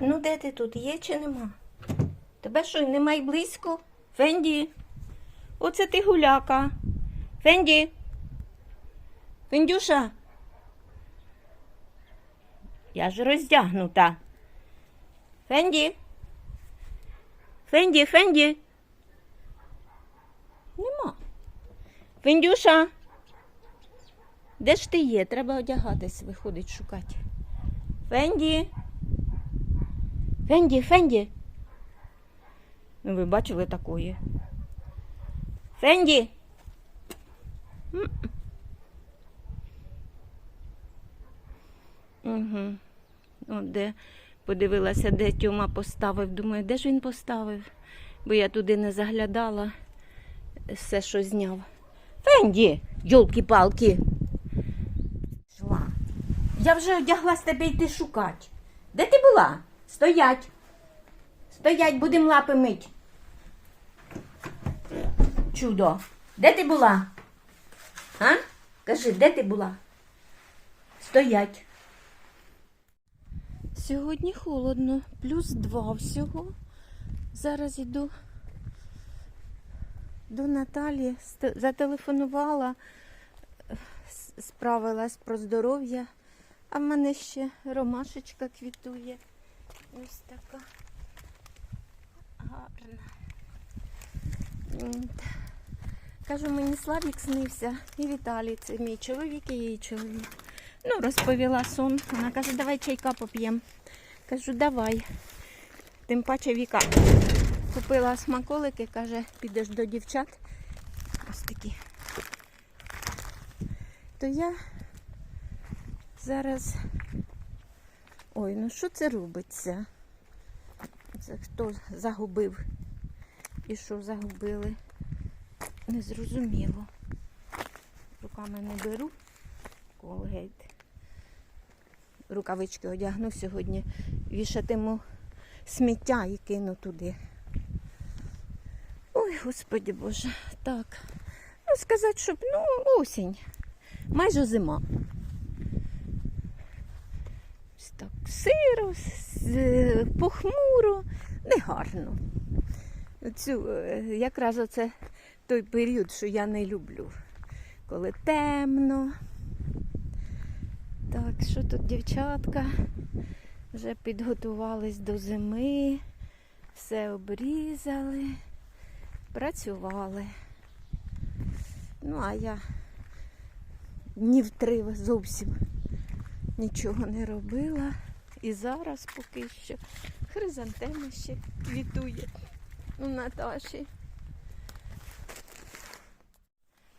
Ну, де ти тут? Є чи нема? Тебе що, немає близько? Фенді? Оце ти гуляка. Фенді? Фендюша? Я ж роздягнута. Фенді? Фенді, Фенді? Нема. Фендюша? Де ж ти є? Треба одягатись, виходить шукати. Фенді? Фенді, Фенді. Ну, ви бачили такої. Фенді. Угу. От де подивилася, де Тьома поставив. Думаю, де ж він поставив? Бо я туди не заглядала, все, що зняв. Фенді, йолки-палки. Я вже одяглась тебе йти шукати. Де ти була? Стоять. Стоять, будемо лапи мить. Чудо. Де ти була? А? Кажи, де ти була? Стоять. Сьогодні холодно, плюс два всього. Зараз йду до Наталі, зателефонувала, справилась про здоров'я, а в мене ще ромашечка квітує. Ось така гарна. Кажу, мені Славік снився і Віталій, це мій чоловік і її чоловік. Ну, розповіла сон. Вона каже, давай чайка поп'ємо. Кажу, давай. Тим паче Віка купила смаколики, каже, підеш до дівчат. Ось такі. То я зараз. Ой, ну що це робиться? Це хто загубив? І що загубили? Незрозуміло. Руками не беру. Колгейт. Рукавички одягну сьогодні. Вішатиму сміття і кину туди. Ой, господі Боже. Так. Ну, сказати, щоб, ну, осінь. Майже зима. Так сиро, похмуро, негарно. Цю, е, якраз оце той період, що я не люблю. Коли темно. Так, що тут дівчатка? Вже підготувались до зими, все обрізали, працювали. Ну, а я днів три зовсім нічого не робила. І зараз поки що хризантема ще квітує у Наташі.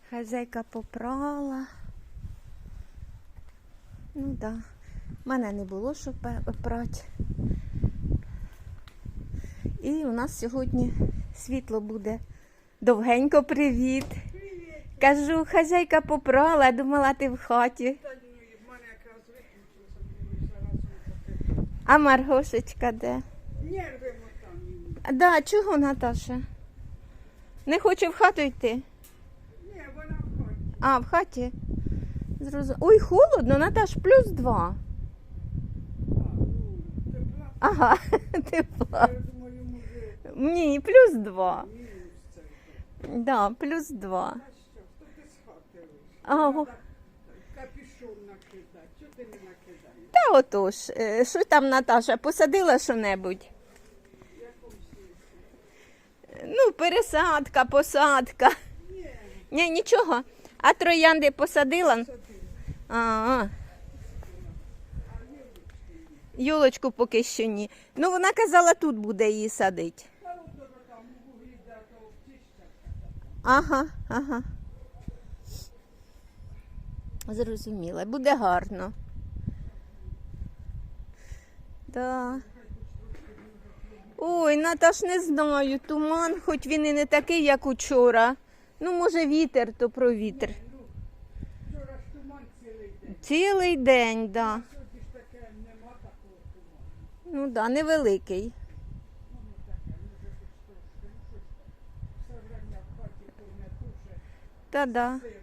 Хазяйка попрала. Ну так. Да. Мене не було що прати. І у нас сьогодні світло буде. Довгенько привіт. Кажу, хазяйка попрала, думала, ти в хаті. Та ні, в мене якраз виключилося, думаю, зараз таке. А Маргошечка де? Нерви. А, Да, чого Наташа? Не хоче в хату йти? Ні, вона в хаті. А, в хаті? Зрозум... Ой, холодно, Наташ, плюс два. Ну. Ага, тепла. Ні, плюс два. це. Да, плюс два. А що, хто ти з хати вийшов? Ага. Треба Капюшон накидати. Чого ти не накидаєш? Та отож, е, що там Наташа, посадила що-небудь? Ну, пересадка, посадка. Ні, Ні, нічого. А троянди посадила? сади. А, а. Юлочку поки що ні. Ну, вона казала, тут буде її садити. Ага, ага. Зрозуміла. Буде гарно. Да. Ой, Наташ, не знаю. Туман, хоч він і не такий, як учора. Ну, може, вітер, то про вітер. Вчора ж туман цілий день. Цілий день, да. Сьогодні ж таке нема такого туману. Ну да, невеликий. Все время в не дуже Та да. сирості йде.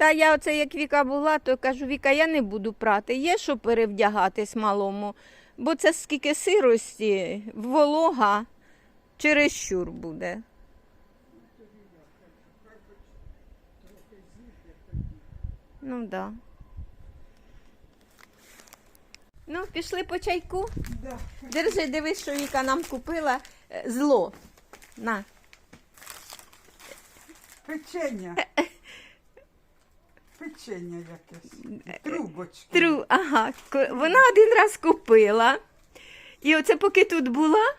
Та я оце як Віка була, то кажу, Віка, я не буду прати. Є що перевдягатись малому, бо це скільки сирості, волога чересчур буде. Ну так. Да. Ну, пішли по чайку. Да. Держи, дивись, що Віка нам купила е, зло. На. Печення. Печення якесь. Трубочки. Тру, ага. Вона один раз купила. І оце поки тут була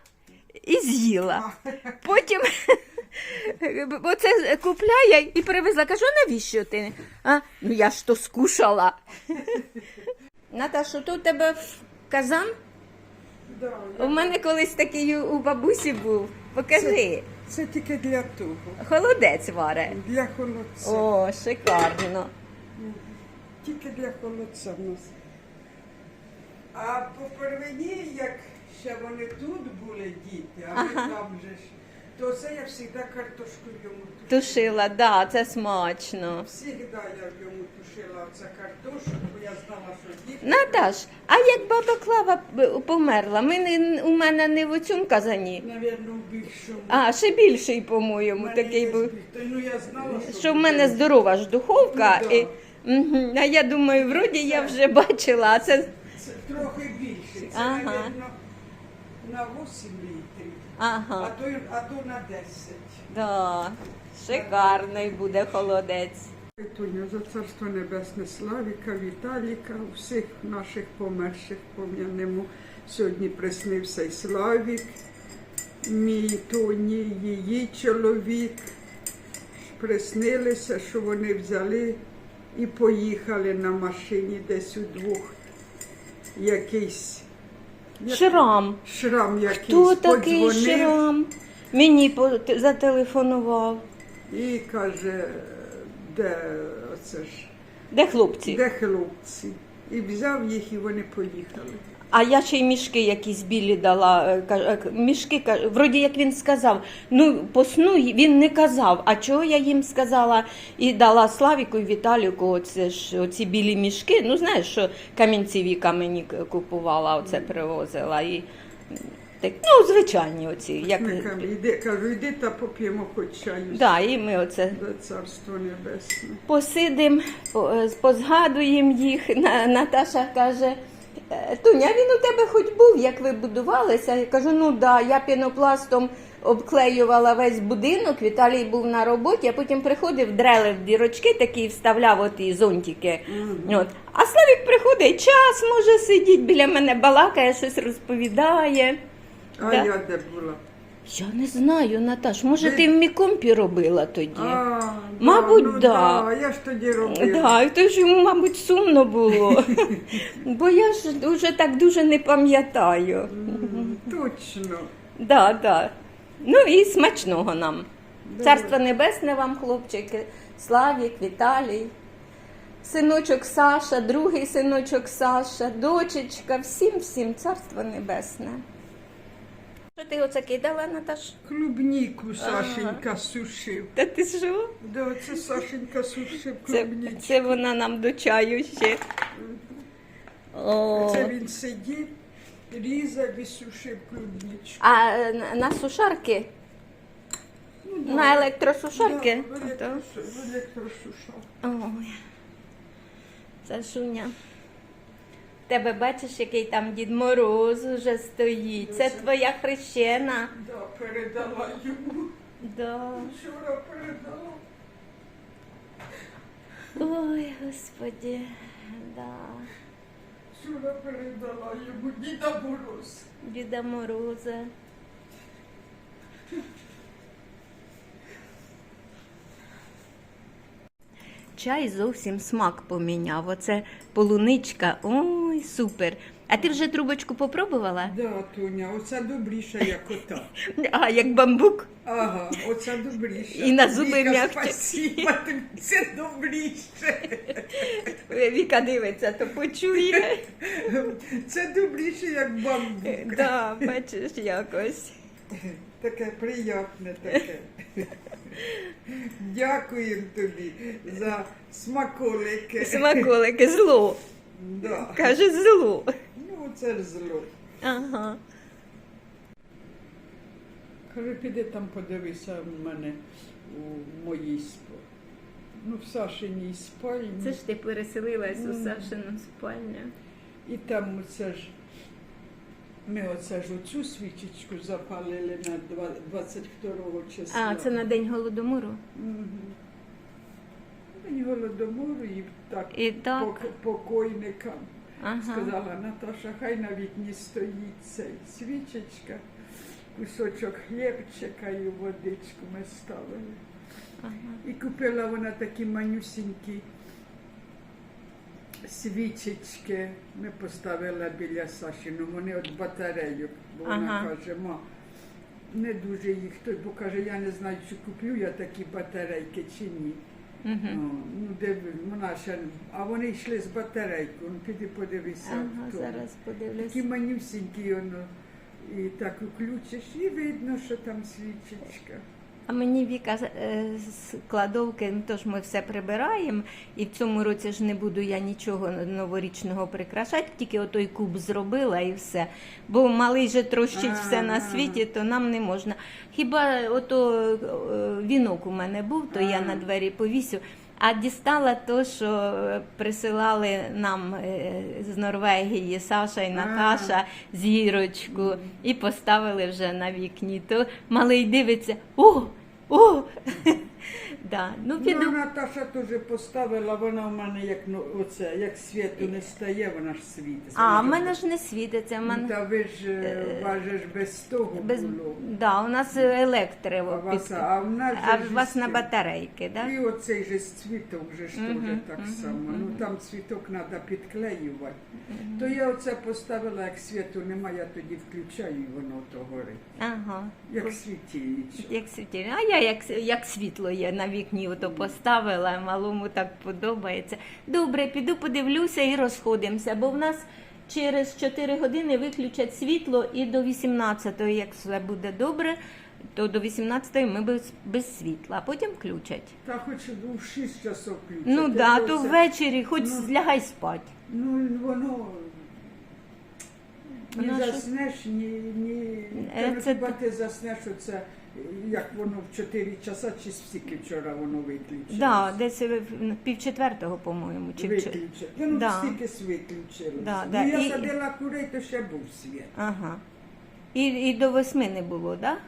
і з'їла. Потім оце купляє і привезла. Кажу, навіщо ти? А? Ну я ж то скушала. Наташа, то у тебе казан? Да, У мене колись такий у бабусі був. Покажи. Це тільки для того. Холодець варе. Для холодця. О, шикарно. Тільки для холодця в нас. А по первині, як ще вони тут були діти, а ми там же ж, то це я завжди картошку йому тушила. Тушила, да, це смачно. Всігда я йому тушила оце картошку, бо я знала, що діти. Наташ, а як баба Клава б- померла? Ми не, у мене не в цьому казані. Навірно, в більшому. А, ще більший, У по-моєму, мене такий є був. збіг. Та, Ну я знала, що, Що в буде. мене здорова ж духовка. Ну, да. і, Мгм, а я думаю, вроді я вже бачила, а це. Це трохи більше. Це, Ага. навірно, на 8 літрів, а Ага, то, й- а то на 10. да. Шикарний буде холодець. Тоня, за царство небесне Славіка, Віталіка, всіх наших померших пом'янемо. Сьогодні приснився і Славік, мій Тоні, її чоловік. Приснилися, що вони взяли і поїхали на машині десь удвох. Якийсь як- Шрам. шрам якийсь Хто такий подзвонив. шрам? Мені по- зателефонував. І каже, де оце ж, Де хлопці? де хлопці? І взяв їх, і вони поїхали. А я ще й мішки якісь білі дала. е, е, Мішки, вроді як він сказав. Ну, по сну він не казав. А чого я їм сказала і дала Славіку і Віталіку оце ж, оці білі мішки. Ну, знаєш, що камінці Віка мені купувала, оце привозила. І, так, ну, звичайні оці. Як... Іди, кажу, іди та поп'ємо хоч чаю. Да, і ми оце За царство небесне. посидимо, по- е, позгадуємо їх. Наташа каже. «Е, Туня, він у тебе хоч був, як ви будувалися? Я кажу, ну да, я пінопластом обклеювала весь будинок, Віталій був на роботі, а потім приходив, дрелив дірочки такі вставляв оті зонтики. От. А Славік приходить, час може сидіть біля мене, балакає, щось розповідає. А Да. я де була? Я не знаю, Наташ, може Ви- ти в мікомпі робила тоді? А, Мабуть, ну, да. Я ж тоді робила. Да, і то ж йому, мабуть, сумно було. Бо я ж вже так дуже не пам'ятаю. М, Точно. Да, да. Ну і смачного нам. Царство небесне вам, хлопчики, Славік, Віталій, синочок Саша, другий синочок Саша, дочечка, всім всім царство небесне. Що ти оце кидала, Наташ? Клубніку Сашенька сушив. Та ти що? Да, це Сашенька сушив Це, клубнічку. це вона нам до чаю ще. О. Це він сидів, різав і сушив клубнічку. А е, на- на сушарки? Ну, На електросушарки? Да, в електрошу- в електросушарку. Ой, Сашуня. Тебе бачиш, який там Дід Мороз уже стоїть. Це твоя хрещена. Да, передала йому. Да. Вчора передала. Ой, господи. Да. Вчора передала йому Діда Мороз. Діда Мороза. Чай зовсім смак поміняв. Оце полуничка. Ой, супер. А ти вже трубочку попробувала? Да, Тоня, оця добріша, як ота. А, як бамбук. Ага, оця добріша. І на зуби Віка, м'якче. Спасибо, тобі, це добріше. Віка дивиться, то почує. Це добріше, як бамбук. Да, бачиш якось. Таке приємне таке. Дякуємо тобі за смаколики. Смаколики, зло. Да. Каже, зло. Ну, це ж зло. Ага. Кажу, піди там подивися в мене у моїй спальні. Ну, в Сашиній спальні. Це ж ти переселилась у Сашину спальню. І там оце ж. Ми оце ж оцю свічечку запалили на два- 22 числа. А, це на день голодомору. Мгм. Мені голодомору і так, І так. пок- покойникам. Ага. Сказала Наташа, хай на вікні стоїть цей свічечка, кусочок хлібчика і водичку ми ставили. ага. І купила вона такі манюсінькі свічечки. Ми поставили біля Сашину, вони від батарейок. Бо вона каже, ма, не дуже їх той, бо каже, я не знаю, чи куплю я такі батарейки чи ні. Угу. Ну, де вона ще, а вони йшли з батарейкою, ну піди подивися. Ага, хто. зараз подивлюсь. Такі манюсінькі воно. І так включиш, і видно, що там свічечка. А мені Віка е, з кладовки, ну тож ми все прибираємо, і в цьому році ж не буду я нічого новорічного прикрашати, тільки отой куб зробила і все. Бо малий же трощить все на світі, то нам не можна. Хіба ото е, вінок у мене був, то я на двері повісю. А дістала то, що е, присилали нам з Норвегії Саша і А. Наташа зірочку і поставили вже на вікні. То малий дивиться, о, о! да. ну, Ну. Наташа теж поставила, вона в мене як ну, оце, як світу не стає, вона ж світить. А, в мене ж не світиться. В Ну, мене... Та ви ж е, у же ж без того Без... було. Да, у нас електриво. А, вас, під- а в нас а же у ж вас на батарейки, так? І оцей же цвіток же ж теж так само. Ну там цвіток треба підклеювати. То я оце поставила, як світу немає, я тоді включаю і воно то горить. Ага. Як світильничок. Як світильник. А я як, як світло є на вікні, ото поставила, малому так подобається. Добре, піду подивлюся і розходимося, бо в нас через 4 години виключать світло і до 18-ї, як все буде добре, то до 18-ї ми без, без світла, а потім включать. Та хоч у 6 часов включать. Ну так, да, то ввечері хоч Ну. лягай спати. Ну, воно не що- заснеш, ні, ні. Це хіба ти заснеш оце, як воно в 4 часа, чи стільки вчора воно виключилось? Да, десь в- пів четвертого, по-моєму, чи в чо- Виключилось. Та ну Да. стільки виключилось. Да, ну, я і- садила курей, то ще був світ. Ага. І, і до восьми не було, так? Да?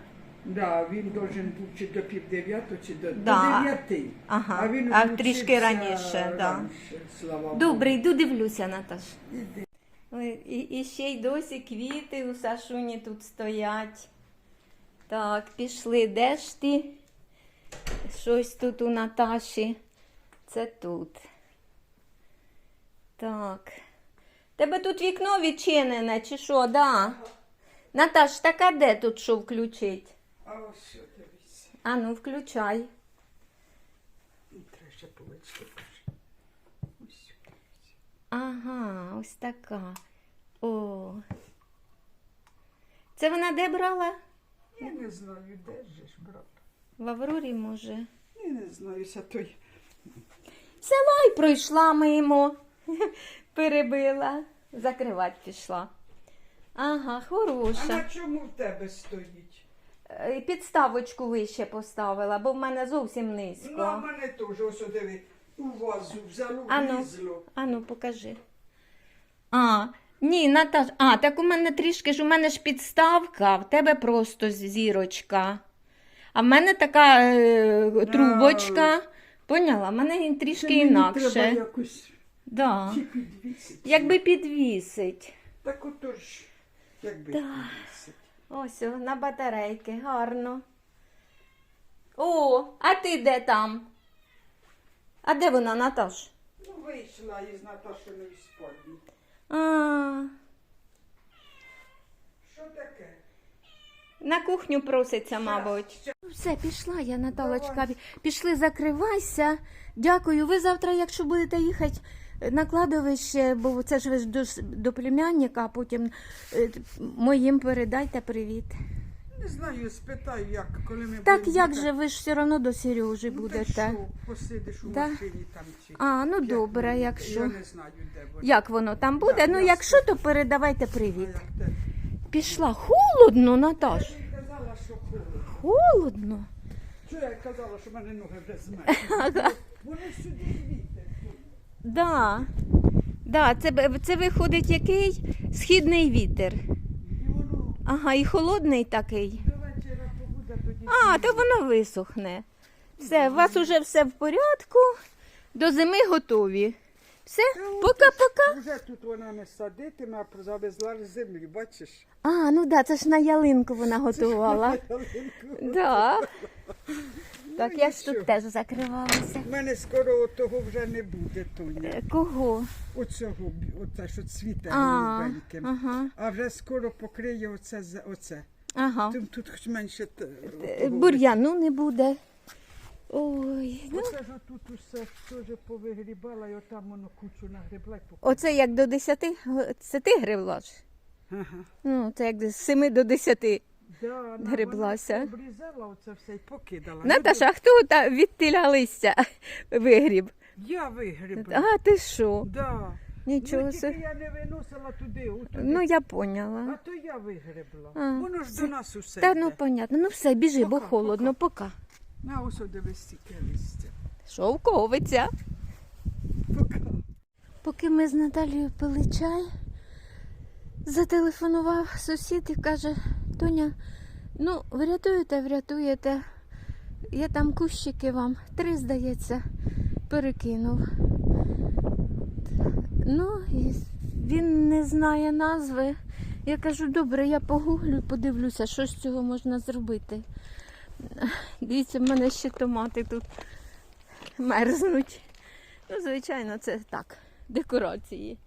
Да, він должен був чи до пів дев'ятого, чи до, Да. до дев'яти. Ага. А він А включився трішки раніше, да. раніше, слава Богу. Добре, йду дивлюся, Наташ. Іди. Ой, І, і ще й досі квіти у Сашуні тут стоять. Так, пішли. Де ж ти? Щось тут у Наташі. Це тут. Так. Тебе тут вікно відчинене, чи що, да? Наташ, так а де тут що включить? А ось що дивись. А ну, включай. Треба ще полички. Ага, ось така. О. Це вона де брала? Я не знаю, де ж ж, брат. В Аврорі, може. Я не знаю, ся той. Села й пройшла мимо. Перебила. Закривати пішла. Ага, А хороша. на чому в тебе стоїть? Е, Підставочку вище поставила, бо в мене зовсім Ну, а в низько. мене теж, ось диви, у вазу взяло, А ну. влізло. Ану, покажи. А, ні, Наташ, а, так у мене трішки ж у мене ж підставка, а в тебе просто зірочка. А в мене така е, трубочка. Поняла? В мене Це трішки мені інакше. треба якось Да. чи підвісити. Якби підвісить. Так отож, якби Да. підвісити. Ось о, на батарейки, гарно. О, а ти де там? А де вона, Наташ? Ну, вийшла із Наташиної спальні. А, Що таке? на кухню проситься, мабуть. Все, пішла я, Наталочка. Давай. Пішли, закривайся. Дякую. Ви завтра, якщо будете їхати на кладовище, бо це ж ви ж до, до племянника, а потім е, моїм передайте привіт. Не знаю, спитаю, як, коли ми Так будемо як їхати. же ви ж все одно до Сережі Ну, будете? що, посидиш у Да? машині там чи. А, ну Як добре, воно? якщо. Я не знаю, де воно. Як воно там буде? Так, ну, ясно. якщо, то передавайте А привіт. як? Пішла холодно, Наташ. Я казала, що холодно. Холодно. Що я казала, що в мене ноги вже змерзли? Вони сюди вітер. Да. Да, це, б- це виходить який східний вітер. Ага, і холодний такий. до вечора побуде тоді. А, то воно висохне. Все, у вас уже все в порядку. До зими готові. Все, пока-пока. Вже тут вона не садитиме, а завезла з землі, бачиш? А, ну да, це ж на ялинку вона готувала. Да. Так, я ж тут теж закривалася. У мене скоро того вже не буде, Тоня. Е, Кого? Оцього, оце, що цвіте А, голубеньким. ага, А вже скоро покриє оце, оце. ага. Тут, тут хоч менше т- Е, того. Бур'яну не буде. Ой, ну. Оце ж тут усе теж повигрібала, і отам воно кучу нагребла. й поки- Оце як до 10, це ти гребла ж? Ага. Ну, це як з 7 до 10. Да, Греблася. Обрізала оце все і покидала. Наташа, а хто та відтиля листя вигріб? Я вигрібла. А, ти що? Да. Нічого ну, тільки я не виносила туди, отуди. Ну, я А поняла. то я вигребла. А, Воно ж до нас усе. Та йде. ну понятно. Ну все, біжи, бо холодно, пока. На ось дивись стільки листя. Шовковиця. Пока. Поки ми з Наталією пили чай, зателефонував сусід і каже, Тоня, ну, врятуєте, врятуєте. Я там кущики вам, три, здається, перекинув. Ну, він не знає назви. Я кажу, добре, я погуглю, подивлюся, що з цього можна зробити. Дивіться, в мене ще томати тут мерзнуть. Ну, звичайно, це так, декорації.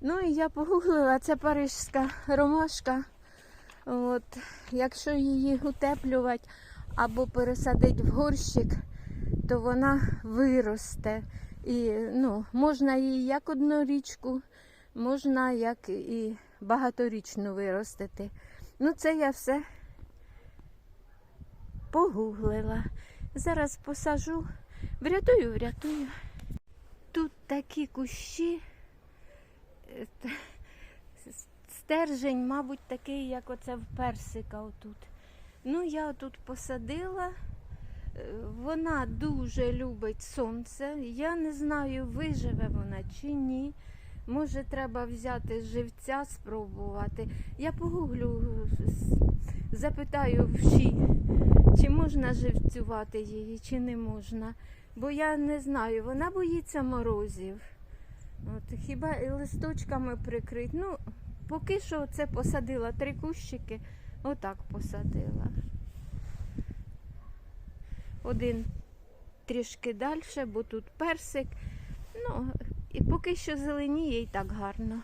Ну і я погуглила, це парижська ромашка. От, якщо її утеплювати або пересадити в горщик, то вона виросте. І ну, можна її як однорічку, можна як і багаторічну виростити. Ну, це я все погуглила. Зараз посажу. Врятую, врятую. Тут такі кущі. Стержень, мабуть, такий, як оце в персика отут. Ну, я тут посадила. Е, Вона дуже любить сонце. Я не знаю, виживе вона чи ні. Може, треба взяти живця, спробувати. Я погуглю, запитаю вші, чи можна живцювати її, чи не можна. Бо я не знаю, вона боїться морозів. От, хіба листочками прикрить. Ну, поки що це посадила три кущики, отак посадила. Один трішки далі, бо тут персик. Ну, і поки що зеленіє і так гарно.